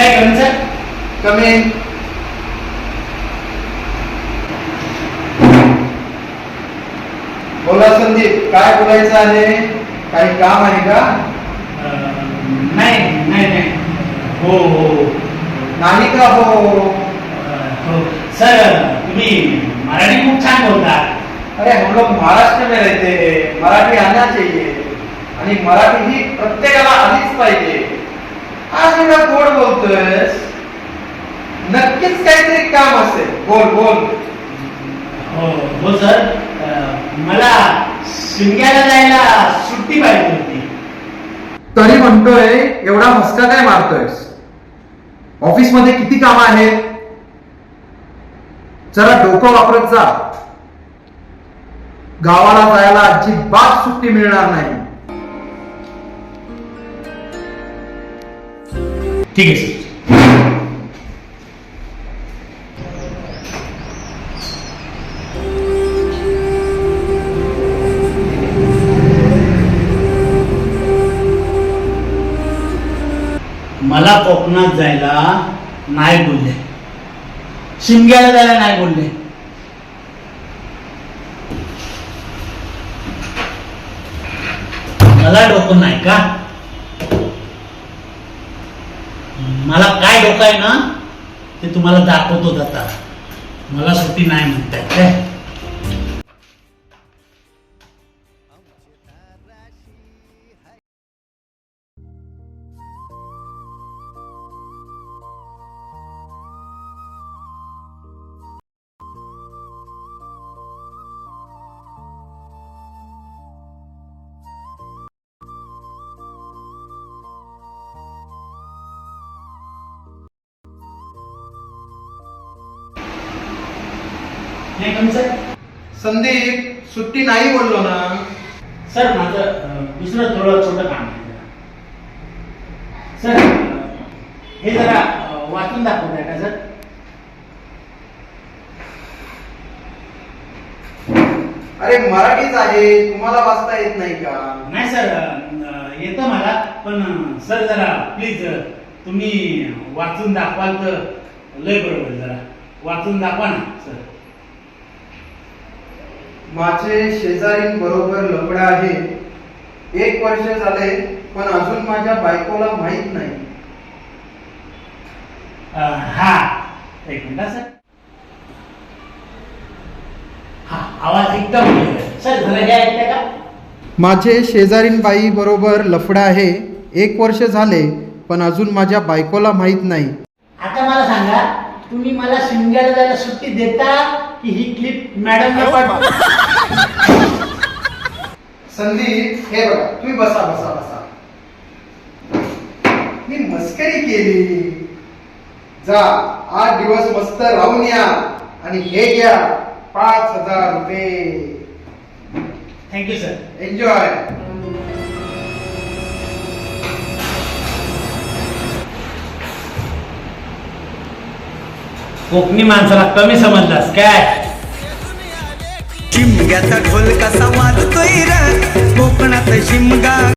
काय करून सर कमी बोला संदीप काय बोलायचं आहे काही काम आहे का नाही नाही नाही हो हो नाही का हो हो सर तुम्ही मराठी खूप छान बोलता अरे हम लोग महाराष्ट्र में रहते हैं मराठी आना चाहिए आणि मराठी ही प्रत्येकाला आलीच पाहिजे आज एवढा गोड बोलतोयस नक्कीच काहीतरी काम असेल. बोल बोल. हो हो सर. मला शिमग्याला जायला सुट्टी पाहिजे होती. तरी म्हणतोय एवढा मस्का काय मारतोयस? ऑफिसमध्ये किती काम आहेत? जरा डोकं वापरत जा. गावाला जायला अजिबात सुट्टी मिळणार नाही. ठीक आहे. सर मला कोकणात जायला नाही बोलले. शिमग्याला जायला नाही बोलले. मला डोकं नाही का? मला काय डोकं आहे ना ते तुम्हाला दाखवतो आता. मला सुट्टी नाही म्हणताय. काय नाही संदीप सुट्टी नाही बोललो ना. सर माझं अं, दुसरं थोडं छोटं काम आहे जरा. सर अं, हे जरा अं, वाचून दाखवताय का सर? अरे मराठीच आहे. तुम्हाला वाचता येत नाही का? नाही सर अं, येतं मला पण अं, सर जरा प्लीज तुम्ही वाचून दाखवाल तर लय बरोबर जरा. वाचून दाखवा ना सर. माझे शेजारीन बरोबर लफड आहे. एक वर्ष झाले पण अजून माझ्या बायकोला माहीत नाही. अं, हा. एक मिनिट हा, सर. हा आवाज एकदम clear आहे. सर ऐकताय का? माझे शेजारीन बाई बरोबर लफड आहे. एक वर्ष झाले पण अजून माझ्या बायकोला माहीत नाही. आता मला सांगा तुम्ही मला शिमग्याला जायला सुट्टी देता? की ही क्लिप मॅडम संदीप हे बघा तुम्ही बसा बसा बसा. मी मस्करी केली. जा आठ दिवस मस्त राहून या आणि हे घ्या पाच हजार रुपये. थँक्यू सर एन्जॉय कोकणी माणसाला कमी समजलास काय? शिमग्याचा ढोल कसा वाजतोय र. कोकणात शिमगा